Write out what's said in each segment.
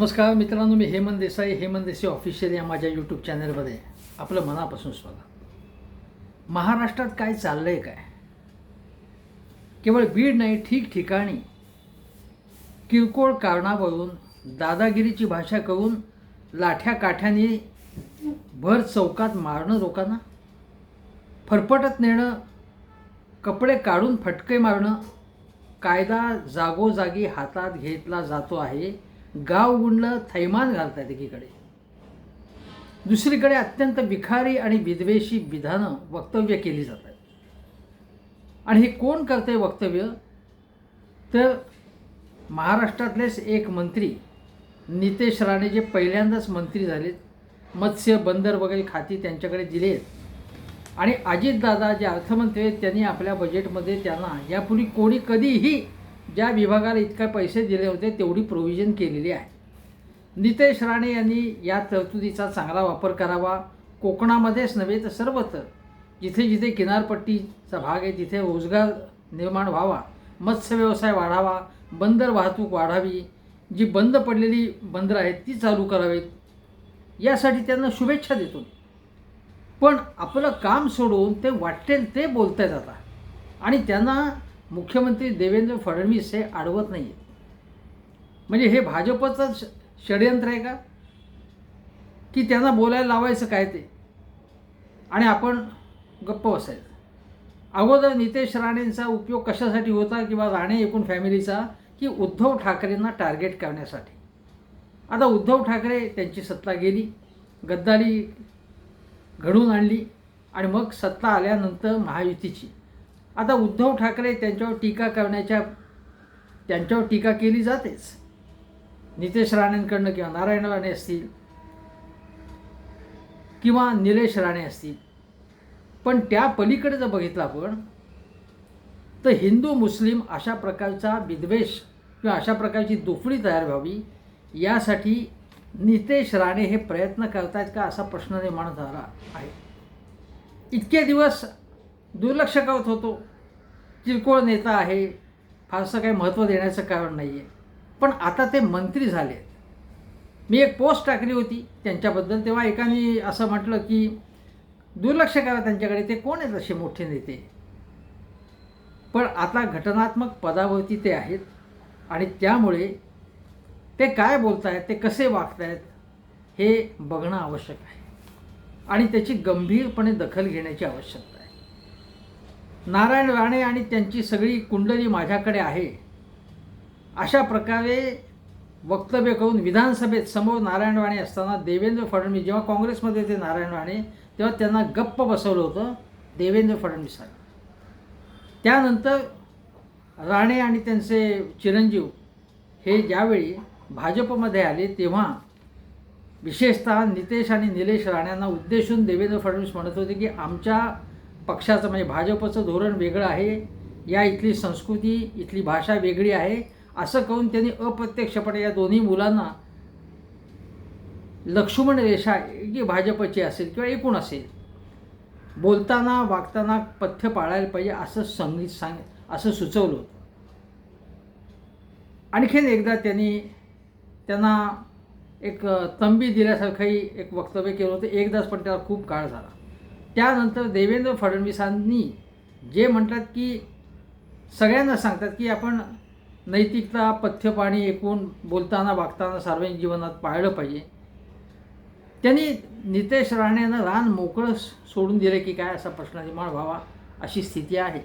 नमस्कार मित्रांनो मी हेमंत देसाई हेमंत देसाई ऑफिशियल या माझ्या यूट्यूब चॅनलमध्ये आपलं मनापासून स्वागत. महाराष्ट्रात काय चाललं आहे काय? केवळ बीड नाही ठिकठिकाणी किरकोळ कारणावरून दादागिरीची भाषा करून लाठ्या काठ्याने भर चौकात मारणं लोकांना? फरफटत नेणं कपडे काढून फटके मारणं कायदा जागोजागी हातात घेतला जातो आहे. गाव गुंडलं थैमान घालतात एकीकडे. दुसरीकडे अत्यंत विखारी आणि विद्वेषी विधानं वक्तव्य केली जातात. आणि हे कोण करते वक्तव्य? तर महाराष्ट्रातलेच एक मंत्री नितेश राणे जे पहिल्यांदाच मंत्री झालेत मत्स्य बंदर वगैरे खाती त्यांच्याकडे दिले आहेत. आणि अजितदादा जे अर्थमंत्री आहेत त्यांनी आपल्या बजेटमध्ये त्यांना यापूर्वी कोणी कधीही ज्या विभागाला इतका पैसे दिले होते तेवढी प्रोव्हिजन केलेली आहे. नितेश राणे यांनी या तरतुदीचा चांगला वापर करावा. कोकणामध्येच नव्हे तर सर्वत्र. जिथे जिथे किनारपट्टीचा भाग आहे तिथे रोजगार निर्माण व्हावा. मत्स्य व्यवसाय वाढावा. बंदर वाहतूक वाढावी. जी बंद पडलेली बंदरं आहेत ती चालू करावीत. यासाठी त्यांना शुभेच्छा देतो. पण आपलं काम सोडून ते वाटेल ते बोलत आहेत आता. आणि त्यांना मुख्यमंत्री देवेंद्र फडणवीस हे अडवत नाही आहेत म्हणजे हे भाजपचं षडयंत्र आहे का? की त्यांना बोलायला लावायचं काय ते? आणि आपण गप्प बसायचं. अगोदर नितेश राणेंचा उपयोग कशासाठी होता किंवा राणे एकूण फॅमिलीचा की उद्धव ठाकरेंना टार्गेट करण्यासाठी? आता उद्धव ठाकरे त्यांची सत्ता गेली गद्दारी घडून आणली आणि मग सत्ता आल्यानंतर महायुतीची. आता उद्धव ठाकरे त्यांच्यावर टीका करण्याच्या त्यांच्यावर टीका केली जातेच. नितेश राणेंकडनं किंवा नारायण राणे असतील किंवा निलेश राणे असतील. पण त्या पलीकडे जर बघितलं आपण तर हिंदू मुस्लिम अशा प्रकारचा विद्वेष किंवा अशा प्रकारची दुफळी तयार व्हावी यासाठी नितेश राणे हे प्रयत्न करतायत का असा प्रश्न निर्माण झाला आहे. इतके दिवस दुर्लक्ष करत होतो. किरकोळ नेता आहे फारसं काही महत्त्व देण्याचं कारण नाही आहे पण आता ते मंत्री झाले. मी एक पोस्ट टाकली होती त्यांच्याबद्दल तेव्हा एकाने असं म्हटलं की दुर्लक्ष करा त्यांच्याकडे ते कोण आहेत असे मोठे नेते? पण आता घटनात्मक पदावरती ते आहेत आणि त्यामुळे ते काय बोलत आहेत ते कसे वागत आहेत हे बघणं आवश्यक आहे. आणि त्याची गंभीरपणे दखल घेण्याची आवश्यकता नारायण राणे आणि त्यांची सगळी कुंडली माझ्याकडे आहे. अशा प्रकारे वक्तव्य करून विधानसभेत समोर नारायण राणे असताना देवेंद्र फडणवीस जेव्हा काँग्रेसमध्ये ते नारायण राणे तेव्हा त्यांना गप्प बसवलं होतं देवेंद्र फडणवीसांनी त्यानंतर राणे आणि त्यांचे चिरंजीव हे ज्यावेळी भाजपमध्ये आले तेव्हा विशेषतः नितेश आणि निलेश राण्यांना उद्देशून देवेंद्र फडणवीस म्हणत होते की आमच्या पक्षाचं म्हणजे भाजपचं धोरण वेगळं आहे. या इथली संस्कृती इथली भाषा वेगळी आहे. असं करून त्यांनी अप्रत्यक्षपणे या दोन्ही मुलांना लक्ष्मण रेषा जी भाजपची असेल किंवा एकूण असेल. बोलताना वागताना पथ्य पाळायला पाहिजे असं संगीत सांग असं सुचवलं होतं. आणखीन एकदा त्यांनी त्यांना एक तंबी दिल्यासारखंही एक वक्तव्य केलं होतं. एकदाच पण त्याला खूप काळ झाला. त्यानंतर देवेंद्र फडणवीसांनी जे म्हणतात की सगळ्यांना सांगतात की आपण नैतिकता पथ्यपाणी एकूण बोलताना वागताना सार्वजनिक जीवनात पाळलं पाहिजे. त्यांनी नितेश राणेनं रान मोकळं सोडून दिलं की काय असा प्रश्न निर्माण व्हावा अशी स्थिती आहे.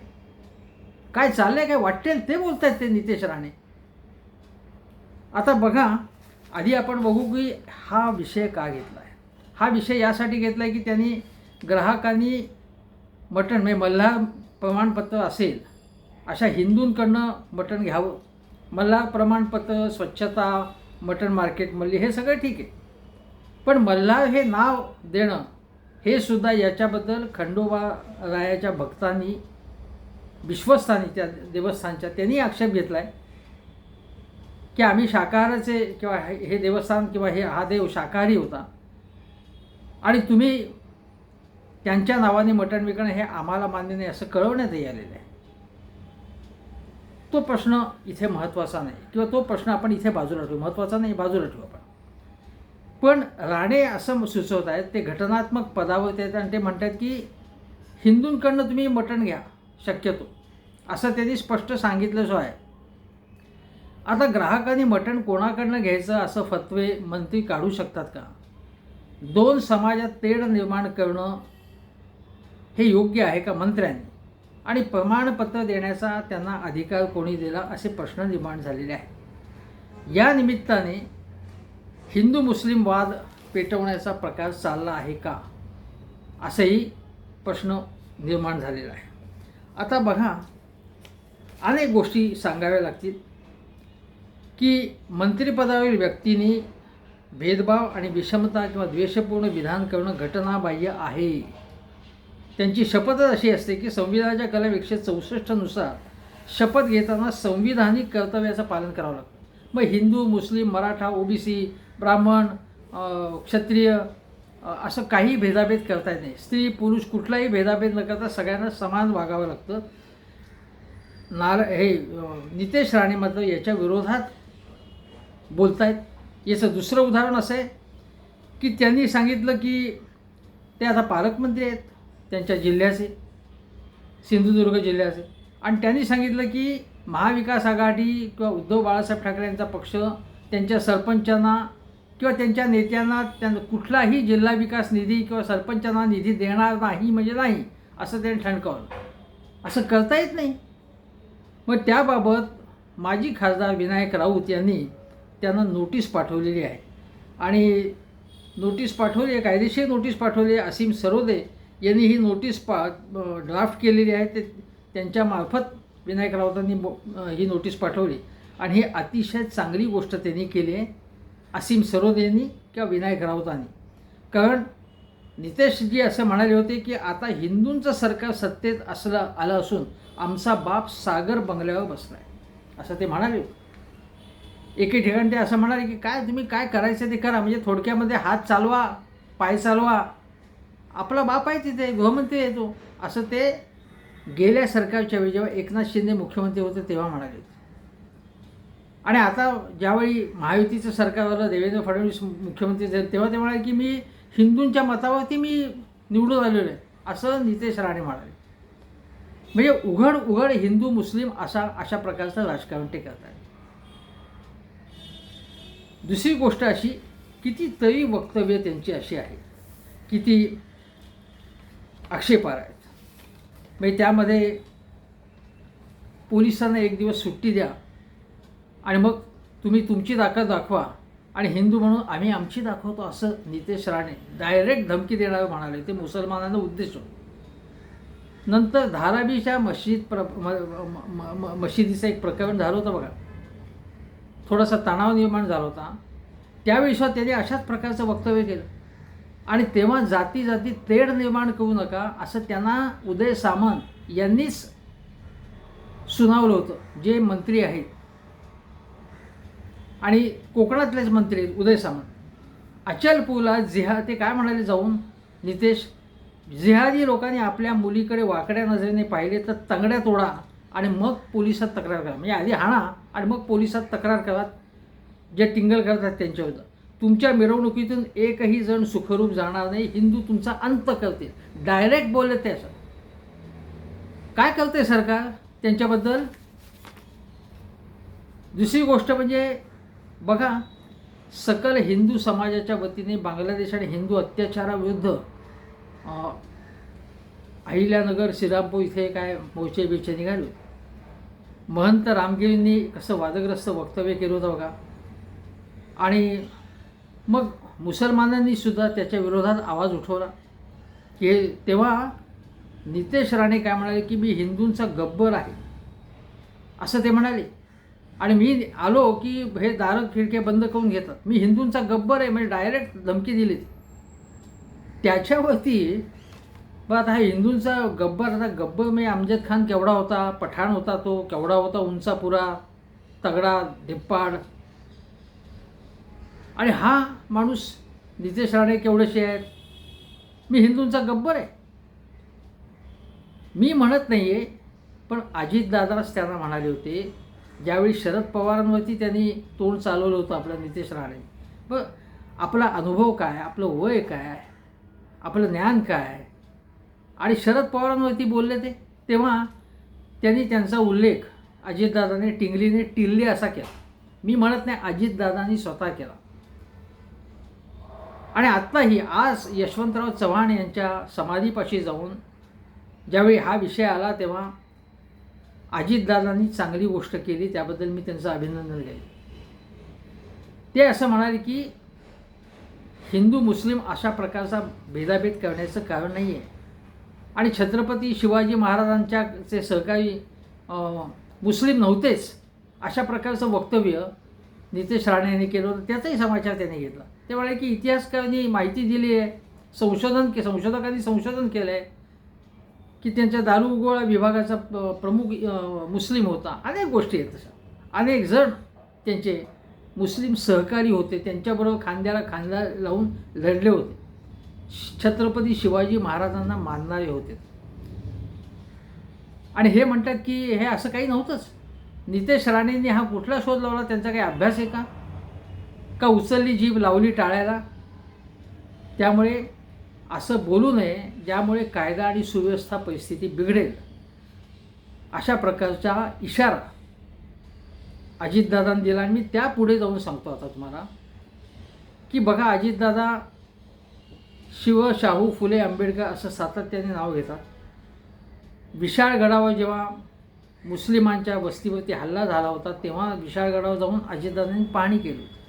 काय चाललंय काय वाटेल ते बोलत आहेत ते नितेश राणे. आता बघा आधी आपण बघू की हा विषय का घेतला आहे हा विषय यासाठी घेतला आहे की त्यांनी ग्राहकांनी मटण म्हणजे मल्हार प्रमाणपत्र असेल अशा हिंदूंकडनं मटण घ्यावं. मल्हार प्रमाणपत्र स्वच्छता मटण मार्केटमधली हे सगळं ठीक आहे. पण मल्हार हे नाव देणं हे सुद्धा याच्याबद्दल खंडोबा रायाच्या भक्तांनी विश्वस्तांनी त्या देवस्थानच्या त्यांनी आक्षेप घेतला आहे की आम्ही शाकाहाराचे किंवा हे हे देवस्थान किंवा हे हा देव शाकाहारी होता. आणि तुम्ही त्यांच्या नावाने मटण विकणं हे आम्हाला मान्य नाही असं कळवण्यात आलेलं आहे. तो प्रश्न इथे महत्त्वाचा नाही किंवा तो प्रश्न आपण इथे बाजूला ठेवू महत्त्वाचा नाही बाजूला ठेवू आपण. पण राणे असं सुचवत आहेत ते घटनात्मक पदावर आहेत आणि ते म्हणतात की हिंदूंकडनं तुम्ही मटण घ्या शक्यतो. असं त्यांनी स्पष्ट सांगितलं जो आहे. आता ग्राहकांनी मटण कोणाकडनं घ्यायचं असं फतवे मंत्री काढू शकतात का? दोन समाजात तेढ निर्माण करणं हे योग्य आहे का मंत्र्यांनी? आणि प्रमाणपत्र देण्याचा त्यांना अधिकार कोणी दिला असे प्रश्न निर्माण झालेले आहेत. या निमित्ताने हिंदू मुस्लिम वाद पेटवण्याचा प्रकार चालला आहे का? असंही प्रश्न निर्माण झालेला आहे. आता बघा अनेक गोष्टी सांगाव्या लागतील की मंत्रिपदावरील व्यक्तीने भेदभाव आणि विषमता किंवा द्वेषपूर्ण विधान करणं घटनाबाह्य आहे. त्यांची शपथच अशी असते की संविधानाच्या कलम एकशे चौसष्टनुसार शपथ घेताना संविधानिक कर्तव्याचं पालन करावं लागतं. मग हिंदू मुस्लिम मराठा ओबीसी ब्राह्मण क्षत्रिय असं काही भेदाभेद करता येत नाही. स्त्री पुरुष कुठलाही भेदाभेद न करता सगळ्यांना समान वागावं लागतं. नार हे नितेश राणे मात्र याच्या विरोधात बोलतायत. याचं दुसरं उदाहरण असं आहे की त्यांनी सांगितलं की ते आता पालकमंत्री आहेत. त्यांच्या जिल्ह्याचे सिंधुदुर्ग जिल्ह्याचे. आणि त्यांनी सांगितलं की महाविकास आघाडी किंवा उद्धव बाळासाहेब ठाकरे यांचा पक्ष त्यांच्या सरपंचांना किंवा त्यांच्या नेत्यांना त्यांना कुठलाही जिल्हा विकास निधी किंवा सरपंचांना निधी देणार नाही म्हणजे नाही असं त्यांनी ठणकावलं. असं करता येत नाही. मग त्याबाबत माजी खासदार विनायक राऊत यांनी त्यांना नोटीस पाठवलेली आहे. आणि नोटीस पाठवली आहे कायदेशीर नोटीस पाठवली आहे असीम सरोदे यांनी ही नोटीस पा ड्राफ्ट केलेली आहे. ते त्यांच्यामार्फत विनायक राऊतांनी ही नोटीस पाठवली. आणि ही अतिशय चांगली गोष्ट त्यांनी केली आहे असीम सरोद यांनी किंवा विनायक राऊतांनी. कारण नितेशजी असं म्हणाले होते की आता हिंदूंचं सरकार सत्तेत असलं आलं असून आमचा बाप सागर बंगल्यावर बसला आहे असं ते म्हणाले होते. एके ठिकाणी ते असं म्हणाले की काय तुम्ही काय करायचं ते करा म्हणजे थोडक्यामध्ये हात चालवा पाय चालवा आपला बाप आहे तिथे गृहमंत्री येतो. असं ते गेल्या सरकारच्या वेळी जेव्हा एकनाथ शिंदे मुख्यमंत्री होते तेव्हा म्हणाले आणि आता ज्यावेळी महायुतीचं सरकार आलं देवेंद्र फडणवीस मुख्यमंत्री झाले तेव्हा ते म्हणाले की मी हिंदूंच्या मतावरती मी निवडून आलेलो आहे असं नितेश राणे म्हणाले. म्हणजे उघड उघड हिंदू मुस्लिम असा अशा प्रकारचं राजकारण ते करत आहेत दुसरी गोष्ट अशी कितीतरी वक्तव्य त्यांची अशी आहेत. किती आक्षेपार आहेत. म्हणजे त्यामध्ये पोलिसांना एक दिवस सुट्टी द्या आणि मग तुम्ही तुमची ताकद दाखवा आणि हिंदू म्हणून आम्ही आमची दाखवतो असं नितेश राणे डायरेक्ट धमकी देणारं म्हणाले. ते मुसलमानांना उद्देशून नंतर धारावीच्या मशीद प्र म- म- म- मशिदीचं एक प्रकरण झालं होतं बघा. थोडासा तणाव निर्माण झाला होता. त्यावेळी सुद्धा त्यांनी अशाच प्रकारचं वक्तव्य केलं. आणि तेव्हा जाती जाती तेढ निर्माण करू नका असं त्यांना उदय सामंत यांनीच सुनावलं होतं जे मंत्री आहेत. आणि कोकणातलेच मंत्री आहेत उदय सामंत. अचलपूरला जिहा ते काय म्हणाले जाऊन? नितेश जिहादी लोकांनी आपल्या मुलीकडे वाकड्या नजरेने पाहिले तर तंगड्या तोडा आणि मग पोलिसात तक्रार करा. म्हणजे आधी हाणा आणि मग पोलिसात तक्रार करा जे टिंगल करतात त्यांच्यावर तुमच्या मिरवणुकीतून एकही जण सुखरूप जाणार नाही. हिंदू तुमचा अंत करतील. डायरेक्ट बोलले ते असं. काय करते सरकार त्यांच्याबद्दल? दुसरी गोष्ट म्हणजे बघा सकल हिंदू समाजाच्या वतीने बांगलादेश आणि हिंदू अत्याचाराविरुद्ध अहिल्यानगर श्रीरामपूर इथे काय मोर्चे बिचे निघाले. महंत रामगिरींनी कसं वादग्रस्त वक्तव्य केलं होतं बघा. आणि मग मुसलमानांनी सुद्धा त्याच्या विरोधात आवाज उठवला. की तेव्हा नितेश राणे काय म्हणाले की मी हिंदूंचा गब्बर आहे. असं ते म्हणाले. आणि मी आलो की हे दारं खिडक्या बंद करून घेतात. मी हिंदूंचा गब्बर आहे. म्हणजे डायरेक्ट धमकी दिली त्याच्यावरती मग आता हा हिंदूंचा गब्बर आता गब्बर म्हणजे अमजद खान केवढा होता पठाण होता तो केवढा होता उंचापुरा तगडा धिप्पाड आणि हा माणूस नितेश राणे केवढेसे आहेत? मी हिंदूंचा गब्बर आहे. मी म्हणत नाही आहे पण अजितदादाच त्यांना म्हणाले होते ज्यावेळी शरद पवारांवरती त्यांनी तोंड चालवलं होतं आपल्या नितेश राणे ब आपला अनुभव काय? आपलं वय काय? आपलं ज्ञान काय? आणि शरद पवारांवरती बोलले ते तेव्हा त्यांनी त्यांचा उल्लेख अजितदादाने टिंगलीने टिल्ले असा केला. मी म्हणत नाही अजितदादांनी स्वतः केला. आणि आत्ताही आज यशवंतराव चव्हाण यांच्या समाधीपाशी जाऊन ज्यावेळी हा विषय आला तेव्हा अजितदादांनी चांगली गोष्ट केली त्याबद्दल मी त्यांचं अभिनंदन केले ते असं म्हणाले की हिंदू मुस्लिम अशा प्रकारचा भेदाभेद करण्याचं कारण नाही आहे आणि छत्रपती शिवाजी महाराजांच्या चे सहकारी मुस्लिम नव्हतेच अशा प्रकारचं वक्तव्य नितेश राणे यांनी केलं होतं त्याचाही समाचार त्याने घेतला. ते म्हणाले की इतिहासकारांनी माहिती दिली आहे. संशोधन के संशोधकांनी संशोधन केलं आहे की त्यांच्या दारुगोळा विभागाचा प्रमुख मुस्लिम होता. अनेक गोष्टी आहेत तशा. अनेक जण त्यांचे मुस्लिम सहकारी होते. त्यांच्याबरोबर खांद्याला खांदा लावून लढले होते. छत्रपती शिवाजी महाराजांना मानणारे होते. आणि हे म्हणतात की हे असं काही नव्हतंच. नितेश राणेंनी हा कुठला शोध लावला? त्यांचा काही अभ्यास आहे का? का उचलली जीभ लावली टाळायला. त्यामुळे असं बोलू नये ज्यामुळे कायदा आणि सुव्यवस्था परिस्थिती बिघडेल. अशा प्रकारचा इशारा अजितदादांनी दिला. आणि मी त्यापुढे जाऊन सांगतो आता तुम्हाला की बघा अजितदादा शिव शाहू फुले आंबेडकर असं सातत्याने नाव घेतात. विशाळगडावर जेव्हा मुस्लिमांच्या वस्तीवरती हल्ला झाला होता तेव्हा विशाळगडावर जाऊन अजितदादांनी पाहणी केली होती.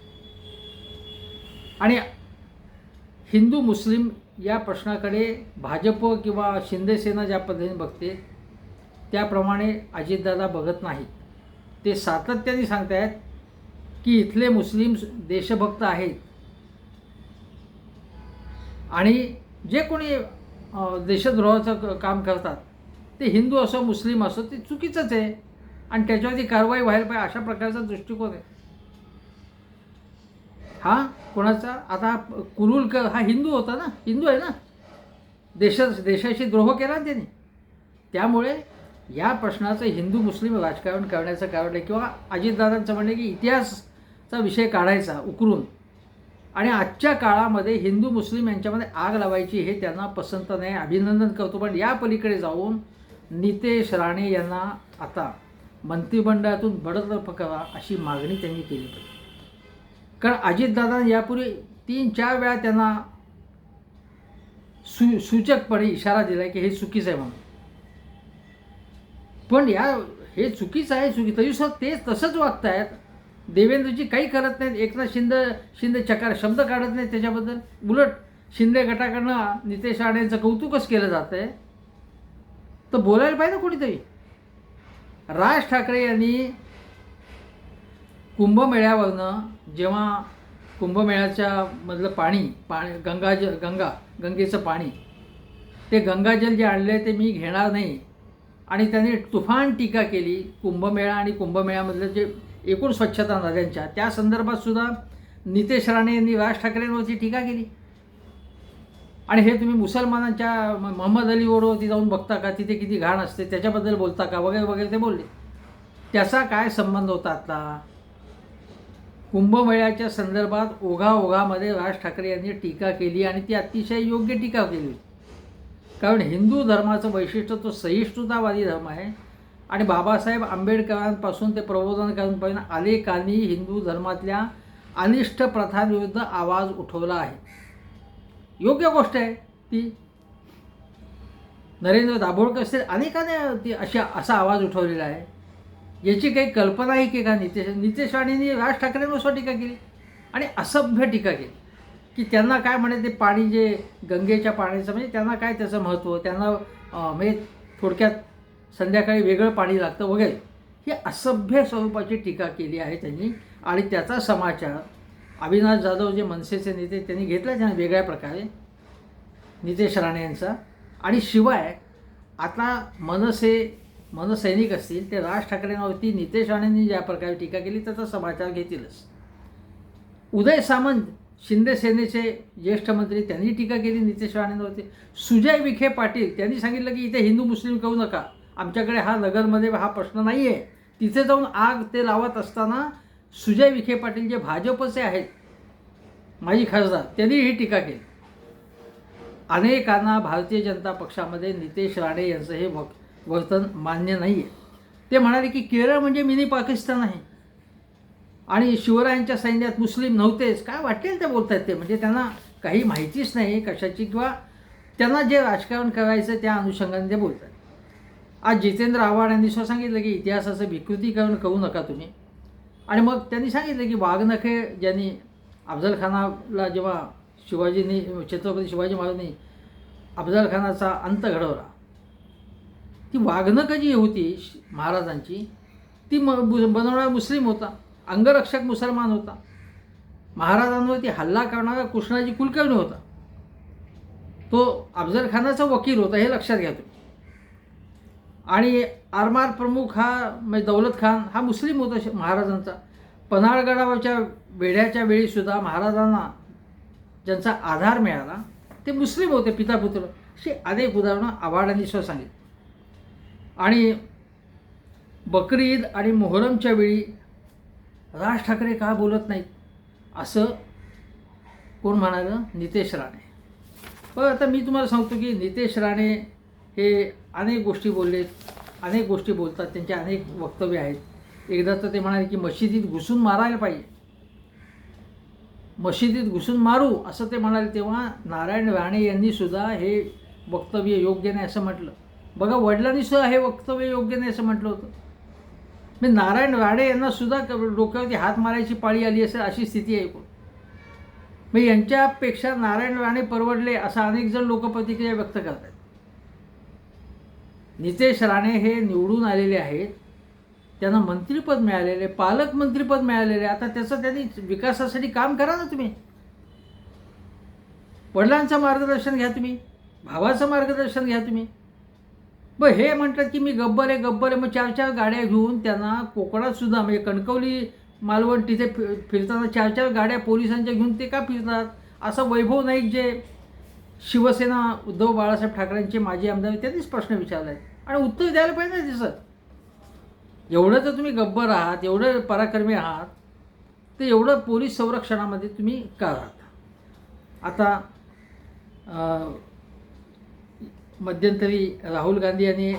आणि हिंदू मुस्लिम या प्रश्नाकडे भाजप किंवा शिंदेसेना ज्या पद्धतीने बघते त्याप्रमाणे अजितदादा बघत नाहीत. ते सातत्याने सांगतायत की इथले मुस्लिम देशभक्त आहेत. आणि जे कोणी देशद्रोहाचं काम करतात ते हिंदू असो मुस्लिम असो ते चुकीचंच आहे. आणि त्याच्यावरती कारवाई व्हायला पाहिजे अशा प्रकारचा दृष्टिकोन आहे. हा कोणाचा? आता कुरुलकर हा हिंदू होता ना? हिंदू आहे ना? देशा देशाशी द्रोह केला त्याने त्यांनी. त्यामुळे या प्रश्नाचं हिंदू मुस्लिम राजकारण करण्याचं कारण आहे किंवा अजितदादांचं म्हणणं की इतिहासचा विषय काढायचा उकरून. आणि आजच्या काळामध्ये हिंदू मुस्लिम यांच्यामध्ये आग लावायची हे त्यांना पसंत नाही. अभिनंदन करतो. पण या पलीकडे जाऊन नितेश राणे यांना आता मंत्रिमंडळातून बडतर्फ करा अशी मागणी त्यांनी केली. पाहिजे कारण अजितदादा यापूर्वी तीन चार वेळा त्यांना सु सूचकपणे इशारा दिला की हे चुकीचं आहे म्हणून. पण या हे चुकीचं आहे चुकी तरी सुद्धा तेच तसंच वागतायत. देवेंद्रजी काही करत नाहीत. एकनाथ शिंदे शिंदे चकार शब्द काढत नाहीत त्याच्याबद्दल. उलट शिंदे गटाकडनं नितेश राणेंचं कौतुकच केलं जात आहे तर बोलायला पाहिजे ना कोणीतरी. राज ठाकरे यांनी कुंभमेळ्यावरनं जेव्हा कुंभमेळ्याच्या मधलं पाणी पाणी गंगाजल गंगा गंगेचं पाणी ते गंगाजल जे आणलं आहे ते मी घेणार नाही. आणि त्यांनी तुफान टीका केली कुंभमेळा आणि कुंभमेळ्यामधलं जे एकूण स्वच्छता नद्यांच्या त्या संदर्भात सुद्धा नितेश राणे यांनी राज ठाकरेंवरती टीका केली. आणि हे तुम्ही मुसलमानांच्या म- मोहम्मद अली रोडवरती जाऊन बघता का तिथे किती घाण असते त्याच्याबद्दल बोलता का वगैरे वगैरे ते बोलले. त्याचा काय संबंध होता आता कुंभमेळ्याच्या संदर्भात ओघाओघामध्ये राज ठाकरे यांनी टीका केली आणि ती अतिशय योग्य टीका केली. होती कारण हिंदू धर्माचं वैशिष्ट्य तो सहिष्णुतावादी धर्म आहे आणि बाबासाहेब आंबेडकरांपासून ते प्रबोधनकारांपर्यंत अनेकांनी हिंदू धर्मातल्या अनिष्ट प्रथांविरुद्ध आवाज उठवला आहे. योग्य गोष्ट आहे ती. नरेंद्र दाभोळकर अनेकाने ती अशा असा आवाज उठवलेला आहे. याची काही कल्पना आहे की का? नितेश नितेश राणेंनी राज ठाकरेंवर टीका केली? आणि असभ्य टीका केली. की त्यांना काय म्हणे ते पाणी जे गंगेच्या पाण्याचं म्हणजे त्यांना काय त्याचं महत्त्व त्यांना म्हणजे थोडक्यात संध्याकाळी वेगळं पाणी लागतं वगैरे. ही असभ्य स्वरूपाची टीका केली आहे त्यांनी. आणि त्याचा समाचार अविनाश जाधव जे मनसेचे नेते त्यांनी घेतला त्यांना वेगळ्या प्रकारे. नितेश राणे यांचा. आणि शिवाय आता मनसे मनसैनिक असतील ते राज ठाकरेंवरती नितेश राणेंनी ज्या प्रकारे टीका केली त्याचा समाचार घेतीलच. उदय सामंत शिंदे सेनेचे ज्येष्ठ मंत्री त्यांनी टीका केली नितेश राणेंवरती सुजय विखे पाटील त्यांनी सांगितलं की इथे हिंदू मुस्लिम करू नका. आमच्याकडे हा नगरमध्ये हा प्रश्न नाही आहे तिथे जाऊन आग ते लावत असताना सुजय विखे पाटील जे भाजपचे आहेत माजी खासदार त्यांनी ही टीका केली. अनेकांना भारतीय जनता पक्षामध्ये नितेश राणे यांचं हे वक वर्तन मान्य नाही आहे ते म्हणाले की केरळ म्हणजे मिनी पाकिस्तान आहे. आणि शिवरायांच्या सैन्यात मुस्लिम नव्हतेच. काय वाटेल ते बोलत आहेत ते? म्हणजे त्यांना काही माहितीच नाही कशाची किंवा त्यांना जे राजकारण करायचं त्या अनुषंगाने ते बोलत आहेत आज जितेंद्र आव्हाड यांनी स्वतः सांगितलं की इतिहासाचं विकृतीकरण करू नका तुम्ही. आणि मग त्यांनी सांगितलं की वाघनखे ज्यांनी अफजल खानाला जेव्हा शिवाजीने छत्रपती शिवाजी महाराजांनी अफजल खानाचा अंत घडवला ती वागणं कधी होती? महाराजांची. ती म बु- बनवणारा मुस्लिम होता. अंगरक्षक मुसलमान होता. महाराजांवरती हल्ला करणारा कृष्णाजी कुलकर्णी होता. तो अफजल खानाचा वकील होता हे लक्षात घ्या तुम्ही. आणि आरमार प्रमुख हा म्हणजे दौलत खान हा मुस्लिम होता महाराजांचा. पन्हाळगडावरच्या वेढ्याच्या वेळीसुद्धा महाराजांना ज्यांचा आधार मिळाला ते मुस्लिम होते पितापुत्र. अशी अनेक उदाहरणं आव्हाडांनी सुद्धा सांगितली. आणि बकरी ईद आणि मोहरमच्या वेळी राज ठाकरे का बोलत नाहीत? असं कोण म्हणालं? नितेश राणे. पण आता मी तुम्हाला सांगतो की नितेश राणे हे अनेक गोष्टी बोललेत अनेक गोष्टी बोलतात त्यांचे अनेक वक्तव्य आहेत. एकदा तर ते म्हणाले की मशिदीत घुसून मारायला पाहिजे. मशिदीत घुसून मारू असं ते म्हणाले तेव्हा नारायण राणे यांनीसुद्धा हे वक्तव्य योग्य नाही असं म्हटलं. बघा वडिलांनी सुद्धा हे वक्तव्य योग्य नाही असं म्हटलं होतं. मी नारायण राणे यांना सुद्धा क- डोक्यावरती हात मारायची पाळी आली असेल अशी स्थिती आहे एकूण मग यांच्यापेक्षा नारायण राणे परवडले असं अनेक जण लोक प्रतिक्रिया व्यक्त करतात नितेश राणे हे निवडून आलेले आहेत. त्यांना मंत्रिपद मिळालेले पालकमंत्रीपद मिळालेले. आता त्याचं त्यांनी विकासासाठी काम करा ना तुम्ही. वडिलांचं मार्गदर्शन घ्या तुम्ही. भावाचं मार्गदर्शन घ्या तुम्ही. ब हे म्हणतात की मी गब्बर आहे गब्बर आहे. मग चार चार गाड्या घेऊन त्यांना कोकणात सुद्धा म्हणजे कणकवली मालवण तिथे फि फिरताना चार चार गाड्या पोलिसांच्या घेऊन ते का फिरतात? असं वैभव नाईक जे शिवसेना उद्धव बाळासाहेब ठाकरेंचे माजी आमदार त्यांनीच प्रश्न विचारला आहे आणि उत्तर द्यायला पाहिजे दिसत एवढं तर तुम्ही गब्बर आहात एवढं पराक्रमी आहात तर एवढं पोलीस संरक्षणामध्ये तुम्ही का राहता? आता मध्यंतरी राहुल गांधी यांनी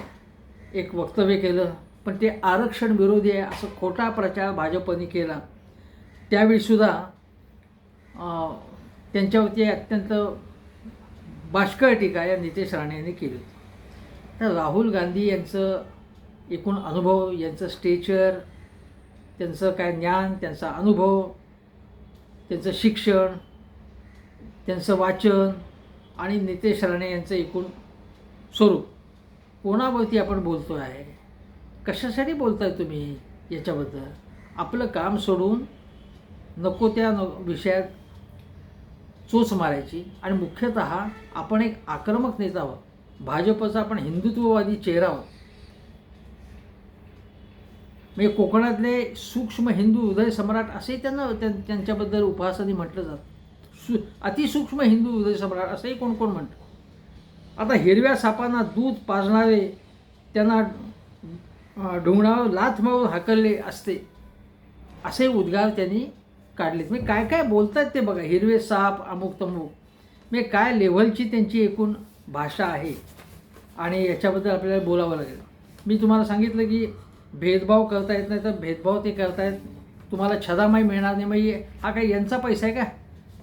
एक वक्तव्य केलं पण ते आरक्षण विरोधी आहे असं खोटा प्रचार भाजपने केला. त्यावेळीसुद्धा त्यांच्यावरती अत्यंत बाष्कळ टीका या नितेश राणे यांनी केली. होती तर राहुल गांधी यांचं एकूण अनुभव यांचं स्टेचर त्यांचं काय ज्ञान त्यांचा अनुभव त्यांचं शिक्षण त्यांचं वाचन आणि नितेश राणे यांचं एकूण स्वरूप. कोणावरती आपण बोलतो आहे कशासाठी बोलताय तुम्ही याच्याबद्दल? आपलं काम सोडून नको त्या न विषयात चोच मारायची. आणि मुख्यतः आपण एक आक्रमक नेता आहोत. भाजपचा आपण हिंदुत्ववादी चेहरा आहोत. म्हणजे कोकणातले सूक्ष्म हिंदू हृदय सम्राट असेही त्यांना त्यां- त्यांच्याबद्दल उपहासाने म्हटलं जातं. सु अतिसूक्ष्म हिंदू हृदय सम्राट असंही कोण कोण म्हणतं आता हिरव्या सापांना दूध पाजणारे त्यांना अं, ढुंगणावर लाथ मारून हाकलले असते. असे उद्गार त्यांनी काढलेत. मी काय काय बोलतात ते बघा हिरवे साप अमुक तमुक. म्हणजे काय लेव्हलची त्यांची एकूण भाषा आहे? आणि याच्याबद्दल आपल्याला बोलावं लागेल. मी तुम्हाला सांगितलं की भेदभाव करता येत नाही तर भेदभाव ते करतायत तुम्हाला छदामाई मिळणार नाही. मग हा काय यांचा पैसा आहे का?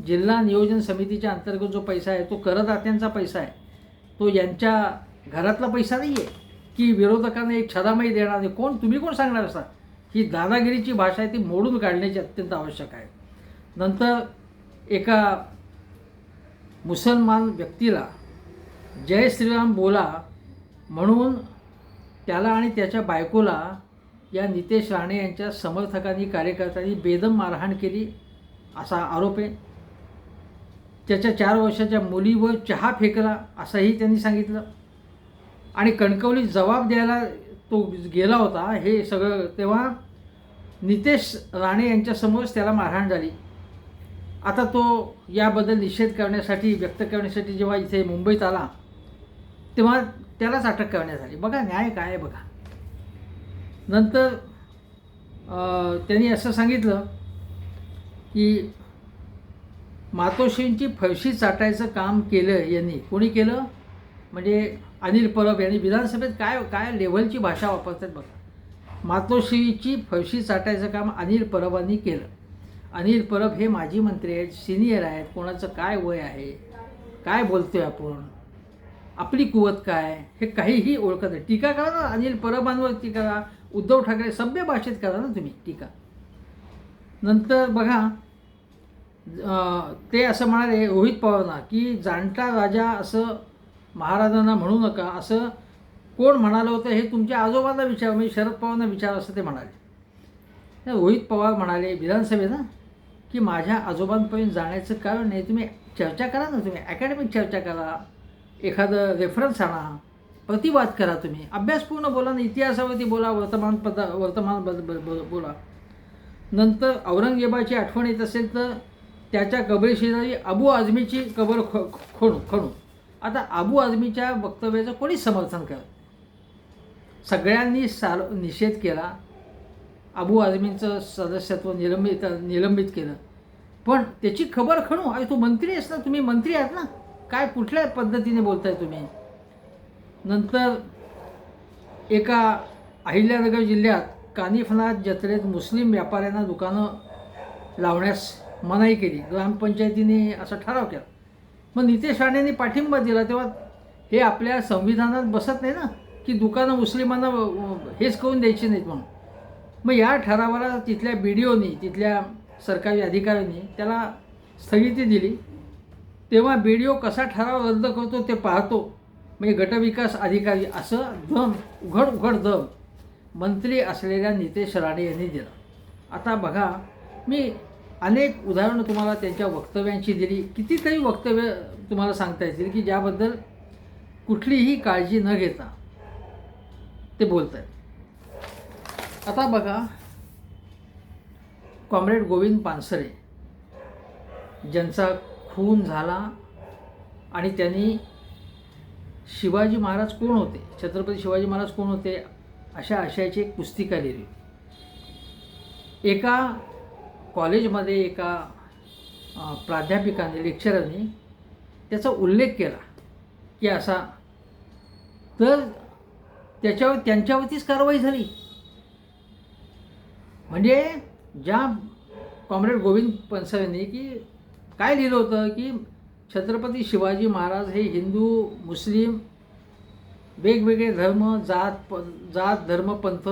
जिल्हा नियोजन समितीच्या अंतर्गत जो पैसा आहे तो करदात्यांचा पैसा आहे. तो यांच्या घरातला पैसा नाही आहे की विरोधकांना एक छदामाई देणार नाही. कोण? तुम्ही कोण सांगणार असा? ही दादागिरीची भाषा आहे ती मोडून काढण्याची अत्यंत आवश्यक आहे. नंतर एका मुसलमान व्यक्तीला जय श्रीराम बोला म्हणून त्याला आणि त्याच्या बायकोला या नितेश राणे यांच्या समर्थकांनी कार्यकर्त्यांनी बेदम मारहाण केली असा आरोप आहे. त्याच्या चार वर्षाच्या मुलीवर चहा फेकला असंही त्यांनी सांगितलं. आणि कणकवली जबाब द्यायला तो गेला होता हे सगळं तेव्हा नितेश राणे यांच्यासमोरच त्याला मारहाण झाली. आता तो याबद्दल निषेध करण्यासाठी व्यक्त करण्यासाठी जेव्हा इथे मुंबईत आला तेव्हा त्यालाच अटक करण्यात आली. बघा न्याय काय आहे बघा. नंतर त्यांनी असं सांगितलं की मातोश्रींची फळशी चाटायचं काम केलं यांनी. कोणी केलं? म्हणजे अनिल परब यांनी. विधानसभेत काय काय लेवलची भाषा वापरतात बघा. मातोश्रीची फळशी चाटायचं काम अनिल परबांनी केलं. अनिल परब हे माजी मंत्री आहेत सिनियर आहेत. कोणाचं काय वय आहे? काय बोलतोय आपण? आपली कुवत काय? हे काहीही ओळखत नाही. टीका करा ना अनिल परबांवरती करा. उद्धव ठाकरे सभ्य भाषेत करा ना तुम्ही टीका. नंतर बघा ते असं म्हणाले रोहित पवारांना की जाणता राजा असं महाराजांना म्हणू नका असं कोण म्हणालं होतं हे तुमच्या आजोबांना विचार म्हणजे शरद पवारांना विचार असं ते म्हणाले. रोहित पवार म्हणाले विधानसभेनं की माझ्या आजोबांपर्यंत जाण्याचं कारण नाही तुम्ही चर्चा करा ना तुम्ही अकॅडमिक चर्चा करा एखादं रेफरन्स आणा प्रतिवाद करा तुम्ही अभ्यासपूर्ण बोला ना इतिहासावरती बोला वर्तमानपत्र वर्तमान ब- बोला. नंतर औरंगजेबाची आठवण येत असेल तर त्याच्या कबरेशेजारी अबू आझमीची कबर ख खणू खणू आता अबू आझमीच्या वक्तव्याचं कोणीच समर्थन करत? सगळ्यांनी सार निषेध केला. अबू आझमींचं सदस्यत्व निलंबित निलंबित केलं. पण त्याची खबर खणू अरे तू मंत्री आहेस ना तुम्ही मंत्री आहात ना? काय कुठल्या पद्धतीने बोलताय तुम्ही? नंतर एका अहिल्यानगर जिल्ह्यात कानिफनाथ जत्रेत मुस्लिम व्यापाऱ्यांना दुकानं लावण्यास मनाई केली. ग्रामपंचायतीने असा ठराव केला. मग नितेश राणेंनी पाठिंबा दिला तेव्हा हे आपल्या संविधानात बसत नाही ना की दुकानं मुस्लिमांना हेच करून द्यायची नाहीत म्हणून. मग या ठरावाला तिथल्या बी डी ओनी तिथल्या सरकारी अधिकाऱ्यांनी त्याला स्थगिती दिली. तेव्हा बी डी ओ कसा ठराव रद्द करतो ते पाहतो. म्हणजे गटविकास अधिकारी असं दम उघड उघड दम मंत्री असलेल्या नितेश राणे यांनी दिला. आता बघा मी अनेक उदाहरणं तुम्हाला त्यांच्या वक्तव्यांची दिली. कितीतरी वक्तव्य तुम्हाला सांगता येतील की ज्याबद्दल कुठलीही काळजी न घेता ते बोलत आहेत आता बघा कॉम्रेड गोविंद पानसरे ज्यांचा खून झाला आणि त्यांनी शिवाजी महाराज कोण होते? छत्रपती शिवाजी महाराज कोण होते? अशा आशयाची एक पुस्तिका लिहिली. एका कॉलेजमध्ये एका प्राध्यापिकाने लेक्चररने त्याचा उल्लेख केला की असा तर त्याच्यावर त्यांच्यावरतीच कारवाई झाली. म्हणजे ज्या कॉम्रेड गोविंद पनसरेंनी की काय लिहिलं होतं की छत्रपती शिवाजी महाराज हे हिंदू मुस्लिम वेगवेगळे धर्म जात प जात धर्म पंथ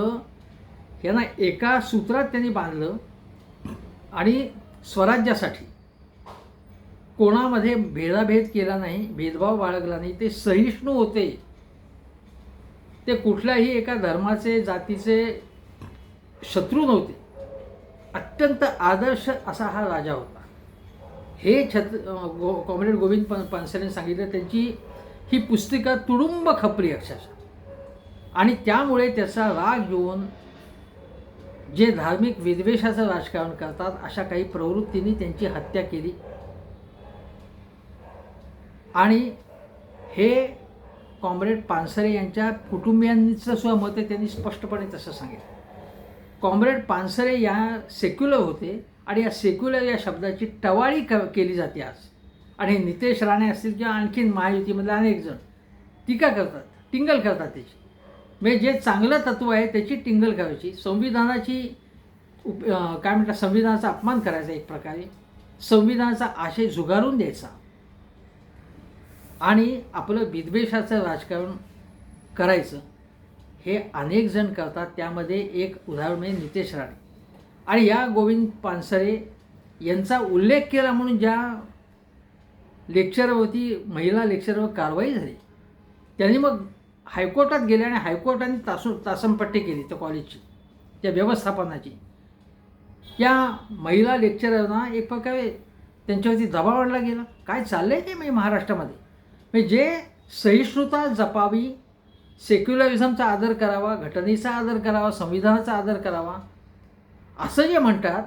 यांना एका सूत्रात त्यांनी बांधलं आणि स्वराज्यासाठी. कोणामध्ये भेदाभेद केला नाही भेदभाव बाळगला नाही ते सहिष्णू होते. ते कुठल्याही एका धर्माचे जातीचे शत्रू नव्हते. अत्यंत आदर्श असा हा राजा होता. हे छत गो कॉम्रेड गोविंद पन पानसरेने सांगितलं त्यांची ही पुस्तिका तुडुंब खपली अक्षरशः. आणि त्यामुळे त्याचा राग येऊन जे धार्मिक विद्वेषाचं राजकारण करतात अशा काही प्रवृत्तींनी त्यांची हत्या केली. आणि हे कॉम्रेड पानसरे यांच्या कुटुंबियांचं सुद्धा मत आहे त्यांनी स्पष्टपणे तसं सांगितलं. कॉम्रेड पानसरे या सेक्युलर होते आणि या सेक्युलर या शब्दाची टवाळी क केली जाते आज. आणि नितेश राणे असतील किंवा आणखीन महायुतीमधले अनेक जण टीका करतात टिंगल करतात त्याची. म्हणजे जे चांगलं तत्त्व आहे त्याची टिंगल करायची. संविधानाची उप काय म्हणतात संविधानाचा अपमान करायचा एक प्रकारे. संविधानाचा आशय झुगारून द्यायचा. आणि आपलं विद्वेषाचं राजकारण करायचं. हे अनेक जण करतात. त्यामध्ये एक उदाहरण म्हणजे नितेश राणे. आणि या गोविंद पानसरे यांचा उल्लेख केला म्हणून ज्या लेक्चरवरती महिला लेक्चरवर कारवाई झाली त्यांनी मग हायकोर्टात गेले आणि हायकोर्टाने तासू तासनपट्टी केली त्या कॉलेजची त्या व्यवस्थापनाची. त्या महिला लेक्चरना एक प्रकारे त्यांच्यावरती दबाव आणला गेला. काय चाललं आहे ते म्हणजे महाराष्ट्रामध्ये? म्हणजे जे सहिष्णुता जपावी सेक्युलरिझमचा आदर करावा घटनेचा आदर करावा संविधानाचा आदर करावा असं जे म्हणतात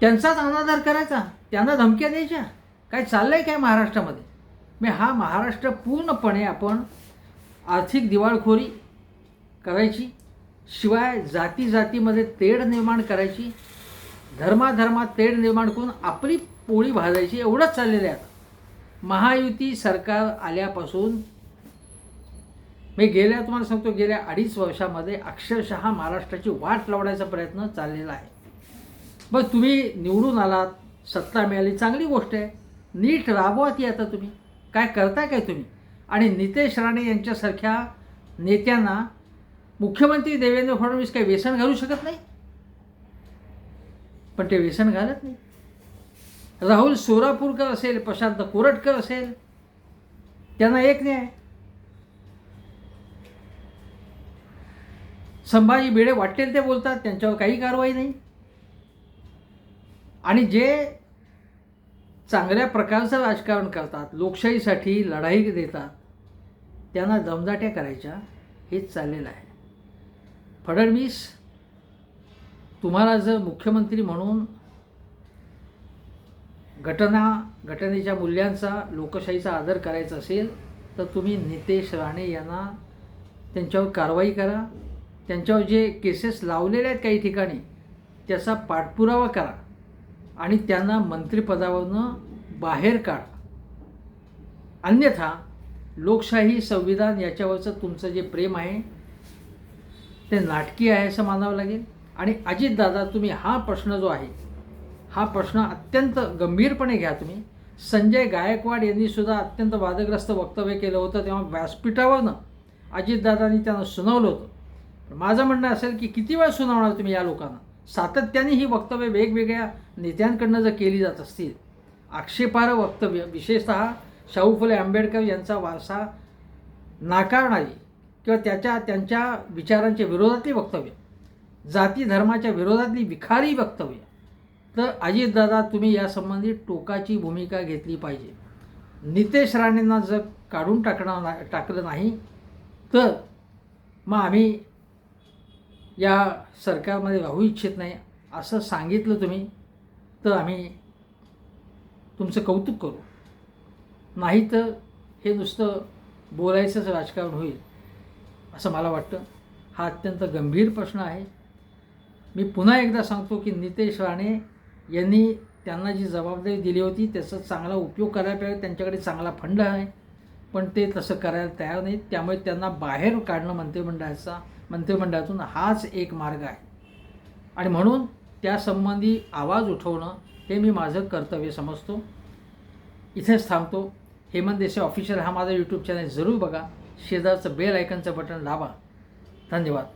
त्यांचाच अनादर करायचा त्यांना धमक्या द्यायच्या. काय चाललं आहे काय महाराष्ट्रामध्ये? मी हा महाराष्ट्र पूर्णपणे आपण आर्थिक दिवाळखोरी करायची शिवाय जाती जातीमध्ये तेढ निर्माण करायची धर्माधर्मात तेढ निर्माण करून आपली पोळी भाजायची एवढंच चाललेलं आहे आता. महायुती सरकार आल्यापासून मी गेल्या तुम्हाला सांगतो गेल्या अडीच वर्षामध्ये अक्षरशः महाराष्ट्राची वाट लावण्याचा प्रयत्न चाललेला आहे. बघ तुम्ही निवडून आलात सत्ता मिळाली चांगली गोष्ट आहे. नीट राबवा ती आता तुम्ही. काय करताय काय तुम्ही? आणि नितेश राणे यांच्यासारख्या नेत्यांना मुख्यमंत्री देवेंद्र फडणवीस काही व्यसन घालू शकत नाही? पण ते व्यसन घालत नाही. राहुल सोरापूरकर असेल प्रशांत कोरटकर असेल त्यांना एक न्याय. संभाजी भिडे वाटेल ते बोलतात त्यांच्यावर काही कारवाई नाही. आणि जे चांगल्या प्रकारचं राजकारण करतात लोकशाहीसाठी लढाई देतात त्यांना दमदाट्या करायच्या हेच चाललेलं आहे. फडणवीस तुम्हाला जर मुख्यमंत्री म्हणून घटना घटनेच्या मूल्यांचा लोकशाहीचा आदर करायचा असेल तर तुम्ही नितेश राणे यांना त्यांच्यावर कारवाई करा. त्यांच्यावर जे केसेस लावलेले आहेत काही ठिकाणी त्याचा पाठपुरावा करा. आणि त्यांना मंत्रिपदावरनं बाहेर काढा. अन्यथा लोकशाही संविधान याच्यावरचं तुमचं जे प्रेम आहे ते नाटकी आहे असं मानावं लागेल. आणि अजितदादा तुम्ही हा प्रश्न जो आहे हा प्रश्न अत्यंत गंभीरपणे घ्या तुम्ही. संजय गायकवाड यांनी सुद्धा अत्यंत वादग्रस्त वक्तव्य केलं होतं तेव्हा व्यासपीठावरनं अजितदादांनी त्यांना सुनावलं होतं. माझं म्हणणं असेल की किती वेळ सुनावणार तुम्ही या लोकांना? सातत्याने ही वक्तव्य वेगवेगळ्या नेत्यांकडनं जर केली जात असतील आक्षेपार्ह वक्तव्य विशेषतः शाहू फुले आंबेडकर यांचा वारसा नाकारणारी किंवा त्याच्या त्यांच्या विचारांच्या विरोधातली वक्तव्य जाती धर्माच्या विरोधातली विखारी वक्तव्य तर अजितदादा तुम्ही यासंबंधी टोकाची भूमिका घेतली पाहिजे. नितेश राणेंना जर काढून टाकणार ना टाकलं नाही तर मग आम्ही या सरकारमध्ये राहू इच्छित नाही असं सांगितलं तुम्ही तर आम्ही तुमचं कौतुक करू. नाही तर हे नुसतं बोलायचंच राजकारण होईल असं मला वाटतं. हा अत्यंत गंभीर प्रश्न आहे. मी पुन्हा एकदा सांगतो की नितेश राणे यांनी त्यांना जी जबाबदारी दिली होती त्याचा चांगला उपयोग करायला पाहिजे त्यांच्याकडे चांगला फंड आहे. पण ते तसं करायला तयार नाहीत. त्यामुळे त्यांना बाहेर काढणं मंत्रिमंडळाचा मंत्रिमंडळातून हाच एक मार्ग आहे. आणि म्हणून त्यासंबंधी आवाज उठवणं हे मी माझं कर्तव्य समजतो. इथेच थांबतो. हेमंत देसाई ऑफिशियल हा माझा यूट्यूब चॅनल जरूर बघा. शेजारचं बेल आयकनचं बटन दाबा. धन्यवाद.